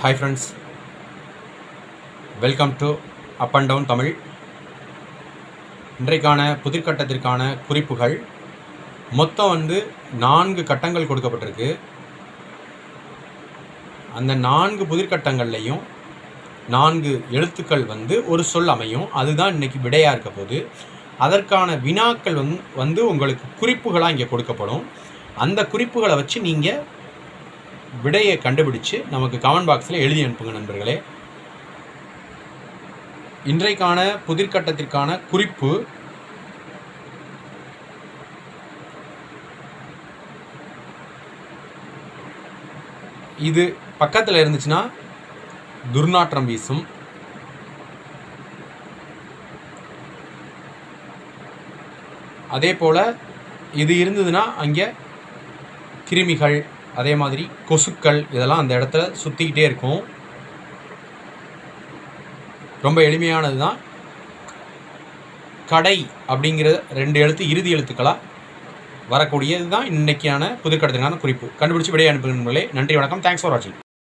Hi friends welcome to up and down Tamil இன்றைக்கான புதிர்கட்டத்திற்கான குறிப்புகள். மொத்தம் வந்து நான்கு கட்டங்கள் கொடுக்கப்பட்டிருக்கு. அந்த நான்கு புதிர்கட்டங்கள்லையும் நான்கு எழுத்துக்கள் வந்து ஒரு சொல் அமையும். அதுதான் இன்னைக்கு விடையாக இருக்க போது அதற்கான வினாக்கள் வந்து வந்து உங்களுக்கு குறிப்புகளாக இங்கே கொடுக்கப்படும். அந்த குறிப்புகளை வச்சு நீங்கள் விடையை கண்டுபிடிச்சு நமக்கு கமெண்ட் பாக்ஸில் எழுதி அனுப்புங்க நண்பர்களே. இன்றைக்கான புதிர்கட்டத்திற்கான குறிப்பு இது பக்கத்தில் இருந்துச்சுன்னா துர்நாற்றம் வீசும். அதே போல் இது இருந்ததுன்னா அங்கே கிருமிகள் அதே மாதிரி கொசுக்கள் இதெல்லாம் அந்த இடத்துல சுற்றிக்கிட்டே இருக்கும். ரொம்ப எளிமையானது தான் கடை அப்படிங்கிற ரெண்டு எழுத்து இறுதி எழுத்துக்களாக வரக்கூடியது தான் இன்றைக்கான புதுக்கடத்துக்கான குறிப்பு. கண்டுபிடிச்சி விடைய அனுப்புகிறீங்களே நன்றி வணக்கம். தேங்க்ஸ் ஃபார் வாட்சிங்